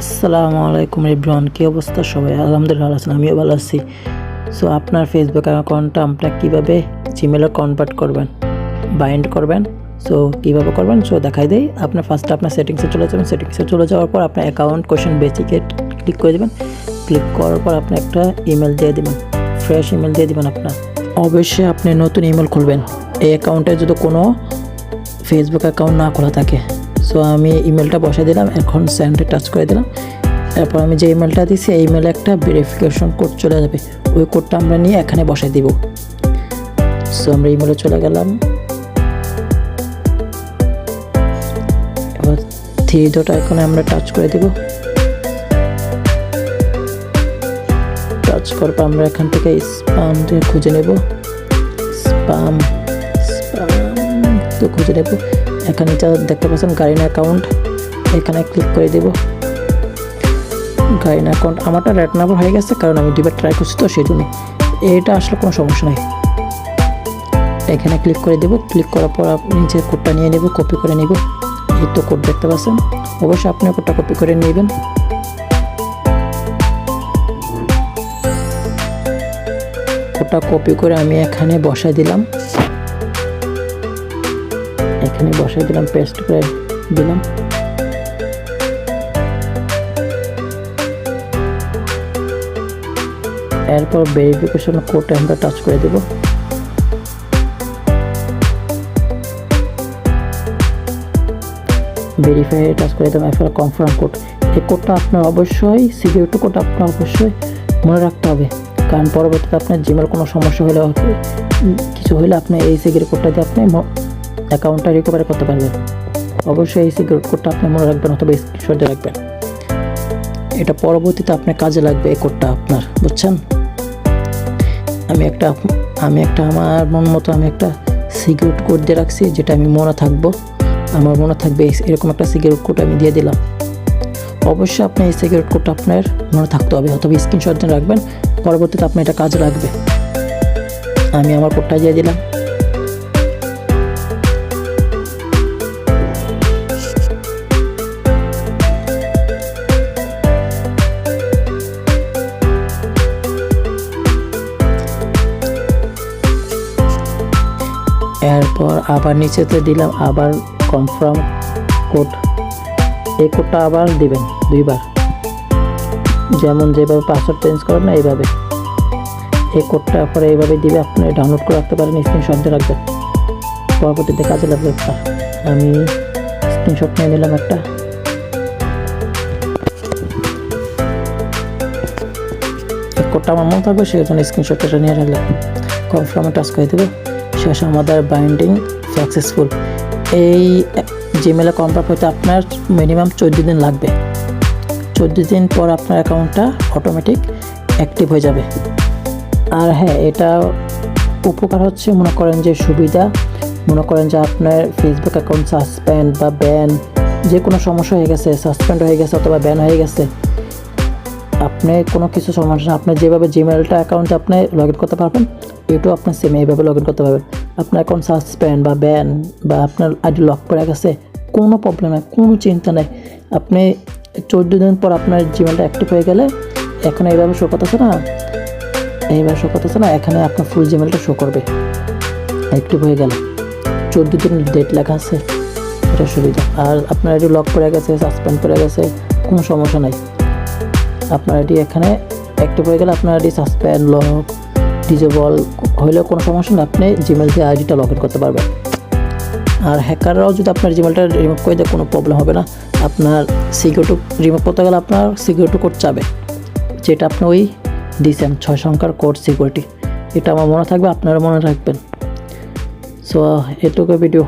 আসসালামু আলাইকুম ইব্রান কী অবস্থা সবাই? আলহামদুলিল্লাহ আছেন আমিও ভালো আছি। সো আপনার ফেসবুক অ্যাকাউন্টটা আপনার কীভাবে জিমেলে কনভার্ট করবেন? বাইন্ড করবেন? সো কীভাবে করবেন? সো দেখাই দেই। আপনার ফার্স্টে আপনার সেটিংসে চলে যাবেন। সেটিংসে চলে যাওয়ার পর আপনার অ্যাকাউন্ট কোয়েশন বেসিকে ক্লিক করে দেবেন। ক্লিক করার পর আপনি একটা ইমেল দিয়ে দেবেন। ফ্রেশ ইমেল দিয়ে দেবেন আপনার। অবশ্যই আপনি নতুন ইমেল খুলবেন। এই অ্যাকাউন্টে যদি কোনো ফেসবুক অ্যাকাউন্ট না খোলা থাকে সো আমি ইমেলটা বসে দিলাম, এখন সেন্ডে টাচ করে দিলাম। এরপর আমি যে ইমেলটা দিছি, এই ইমেলে একটা ভেরিফিকেশন কোড চলে যাবে। ওই কোডটা আমরা নিয়ে এখানে বসাই দিব। সো আমরা ইমেলে চলে গেলাম। এবার থ্রি ডট আইকনে আমরা টাচ করে দিব। টাচ করার পর আমরা এখান থেকে স্পাম খুঁজে নেব। স্পাম স্পাম তো খুঁজে নেব। এখানে যা দেখতে পাচ্ছেন গাড়ির অ্যাকাউন্ট এখানে ক্লিক করে দেব। গাড়ির অ্যাকাউন্ট আমারটা রেড নাম্বার হয়ে গেছে, কারণ আমি দুবার ট্রাই করছি তো সেই জন্য এটা আসলে কোনো সমস্যা নেই। এখানে ক্লিক করে দেব ক্লিক করার পর আপনি যে কোডটা নিয়ে নেব কপি করে নেব। এই তো কোড দেখতে পাচ্ছেন। অবশ্যই আপনি কোডটা কপি করে নেবেন। কোডটা কপি করে আমি এখানে বসাই দিলাম। এখানে বসাই দিলাম পেস্ট করে দিলাম। এরপর ভেরিফিকেশন কোডটা আমরা টাচ করে দেব। ভেরিফাই টাচ করে দিলাম এরপর কনফার্ম কোড এই কোডটা আপনার অবশ্যই সিকিউরিটি কোড আপনার অবশ্যই মনে রাখতে হবে। কারণ পরবর্তীতে আপনার জিমের কোনো সমস্যা হলে, কিছু হলে আপনি এই সিকিউরিটি কোডটা দিয়ে আপনি অ্যাকাউন্টটা রিকভারি করতে পারবেন অবশ্যই এই সিকিউরিটি কোডটা আপনি মনে রাখবেন অথবা স্ক্রিনশটে রাখবেন। এটা পরবর্তীতে আপনার কাজে লাগবে এই কোডটা আপনার, বুঝছেন? আমি একটা আমি একটা আমার মন মতো আমি একটা সিকিউরিটি কোড দিয়ে রাখছি, যেটা আমি মনে থাকব। আমার মনে থাকবে এরকম একটা সিকিউরিটি কোড আমি দিয়ে দিলাম। অবশ্যই আপনি এই সিকিউরিটি কোডটা আপনার মনে থাকতে হবে, অথবা স্ক্রিনশট রাখবেন। পরবর্তীতে আপনার এটা কাজে লাগবে। আমি আমার কোডটা দিয়ে দিলাম। এরপর আবার নিচেতে দিলাম, আবার কনফার্ম কোড এই কোডটা আবার দিবেন, দুইবার। যেমন যেভাবে পাসওয়ার্ড চেঞ্জ করেন না, এইভাবে। এই কোডটা পরে এইভাবে দিবে আপনি ডাউনলোড করে রাখতে পারেন স্ক্রিনশট দিয়ে রাখবেন। পরবর্তীতে কাজে লাগবে একটা। আমি স্ক্রিনশট নিয়ে নিলাম একটা। কোডটা আমার মনে থাকবে সেই জন্য স্ক্রিনশটটা নিয়ে রাখলাম। কনফার্মে টাচ করে দেবো। শেষ আমাদের বাইন্ডিং সাকসেসফুল এই জিমেলে কনফার্ম হতে আপনার মিনিমাম চোদ্দ দিন লাগবে। চোদ্দ দিন পর আপনার অ্যাকাউন্টটা অটোমেটিক অ্যাক্টিভ হয়ে যাবে। আর হ্যাঁ এটা উপকার হচ্ছে মনে করেন যে সুবিধা। মনে করেন যে আপনার ফেসবুক অ্যাকাউন্ট সাসপেন্ড বা ব্যান যে কোনো সমস্যা হয়ে গেছে সাসপেন্ড হয়ে গেছে অথবা ব্যান হয়ে গেছে, আপনি কোনো কিছু সমস্যা, আপনি যেভাবে জিমেলটা অ্যাকাউন্টে আপনি লগ ইন করতে পারবেন এটাও আপনার সেম এইভাবে লগ ইন করতে পারবেন আপনার অ্যাকাউন্ট সাসপেন্ড বা ব্যান বা আপনার আইডি লক করে গেছে, কোনো প্রবলেম নেই, কোনো চিন্তা নেই। আপনি চোদ্দ দিন পর আপনার জিমেলটা অ্যাক্টিভ হয়ে গেলে, এখানে এইভাবে শো করতেছে না, এইভাবে শো করতেছে না, এখানে আপনার ফুল জিমেলটা শো করবে। অ্যাক্টিভ হয়ে গেলে। চোদ্দ দিন ডেট লেখা আছে, এটা সুবিধা। আর আপনার আইডি লক করে গেছে সাসপেন্ড করে গেছে, কোনো সমস্যা নাই। আপনার আইডি এখানে অ্যাক্টিভ হয়ে গেলে আপনার আইডি সাসপেন্ড লক ডিজেবল হলে কোনো সমস্যা না আপনি জিমেল দিয়ে আইডিটা লগ ইন করতে পারবেন। আর হ্যাকাররাও যদি আপনার জিমেলটা রিমুভ করে দেয়, কোনো প্রবলেম হবে না। আপনার সিকিউরিটি রিমুভ করতে গেলে আপনার সিকিউরিটি কোড চাবে, যেটা আপনি ওই দিয়েছেন, ছয় সংখ্যার কোড সিকিউরিটি এটা আমার মনে থাকবে আপনারা মনে রাখবেন সো এটুকু ভিডিও